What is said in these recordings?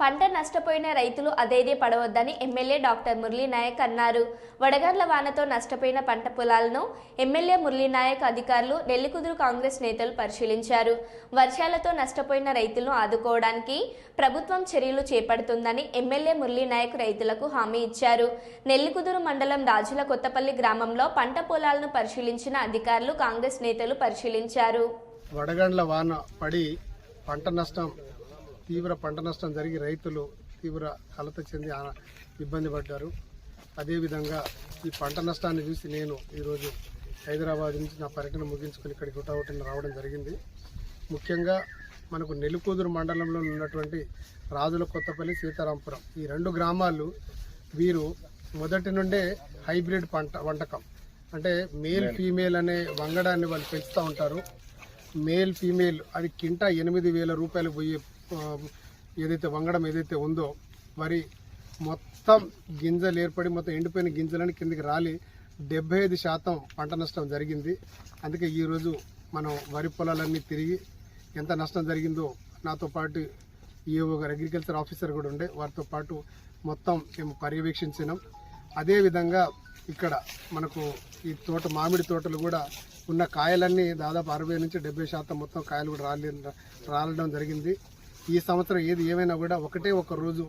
పంట నష్టపోయిన రైతులు అదేదే పడవద్దని ఎమ్మెల్యే డాక్టర్ మురళీ నాయక్ అన్నారు. వడగండ్ల వానతో నష్టపోయిన పంట పొలాలను ఎమ్మెల్యే మురళీ నాయక్ అధికారులు నెల్లికుదురు కాంగ్రెస్ నేతలు పరిశీలించారు. వర్షాలతో నష్టపోయిన రైతులను ఆదుకోవడానికి ప్రభుత్వం చర్యలు చేపడుతుందని ఎమ్మెల్యే మురళీ నాయక్ రైతులకు హామీ ఇచ్చారు. నెల్లికుదురు మండలం రాజుల కొత్తపల్లి గ్రామంలో పంట పొలాలను పరిశీలించిన అధికారులు కాంగ్రెస్ నేతలు పరిశీలించారు. వడగండ్ల వాన పడి పంట నష్టం తీవ్ర పంట నష్టం జరిగి రైతులు తీవ్ర కలత చెంది ఇబ్బంది పడ్డారు. అదేవిధంగా ఈ పంట నష్టాన్ని చూసి నేను ఈరోజు హైదరాబాద్ నుంచి నా పర్యటన ముగించుకుని ఇక్కడికి హుటాహుటిన రావడం జరిగింది. ముఖ్యంగా మనకు నెలుకూదురు మండలంలో ఉన్నటువంటి రాజుల కొత్తపల్లి సీతారాంపురం ఈ రెండు గ్రామాలు వీరు మొదటి నుండే హైబ్రిడ్ పంట వంటకం. అంటే మేల్. ఫీమేల్ అనే వంగడాన్ని వాళ్ళు పెంచుతూ ఉంటారు. మేల్ ఫీమేల్ అది కింట ఎనిమిది వేల రూపాయలు పోయే ఏదైతే వంగడం ఏదైతే ఉందో వరి మొత్తం గింజలు ఏర్పడి మొత్తం ఎండిపోయిన గింజలని కిందికి రాలి డెబ్బై ఐదు శాతం పంట నష్టం జరిగింది. అందుకే ఈరోజు మనం వరి పొలాలన్నీ తిరిగి ఎంత నష్టం జరిగిందో నాతో పాటు ఈఓ గారు అగ్రికల్చర్ ఆఫీసర్ కూడా ఉండే. వారితో పాటు మొత్తం మేము పర్యవేక్షించినాం. అదేవిధంగా ఇక్కడ మనకు ఈ తోట మామిడి తోటలు కూడా ఉన్న కాయలన్నీ దాదాపు అరవై నుంచి డెబ్బై శాతం మొత్తం కాయలు కూడా రాలి రాలడం జరిగింది. ఈ సంవత్సరం ఏది ఏమైనా కూడా ఒకటే ఒక రోజు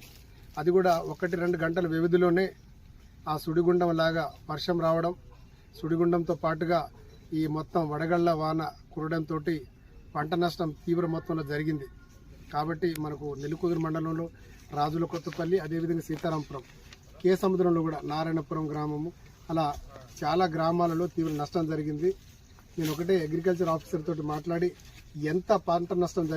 అది కూడా ఒకటి రెండు గంటల వ్యవధిలోనే ఆ సుడిగుండం లాగా వర్షం రావడం సుడిగుండంతో పాటుగా ఈ మొత్తం వడగళ్ళ వాన కురడంతో పంట నష్టం తీవ్ర మొత్తంలో జరిగింది. కాబట్టి మనకు నెల్లికూదురు మండలంలో రాజుల కొత్తపల్లి అదేవిధంగా సీతారాంపురం కే సముద్రంలో కూడా నారాయణపురం గ్రామము అలా చాలా గ్రామాలలో తీవ్ర నష్టం జరిగింది. నేను ఒకటే అగ్రికల్చర్ ఆఫీసర్ తోటి మాట్లాడి ఎంత పంట నష్టం జరిగింది